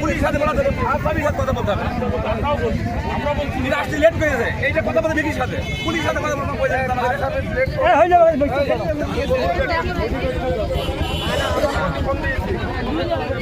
পুলিশের সাথে বলা যাবে আসামির সাথে কথা বলতে হবে। আমরা বলছি। এরা আসতে লেট করেছে এইটা কথা বলে বিকির সাথে। পুলিশের সাথে কথা বলতে দিতে আমাদের বল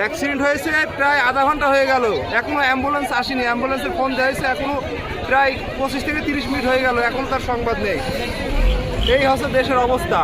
অ্যাক্সিডেন্ট হয়েছে প্রায় আধা ঘণ্টা হয়ে গেল। এখনও অ্যাম্বুলেন্স আসেনি। অ্যাম্বুলেন্সের ফোন দেওয়া এখনও প্রায় পঁচিশ থেকে তিরিশ মিনিট হয়ে গেল। এখন তার সংবাদ নেই। এই হচ্ছে দেশের অবস্থা।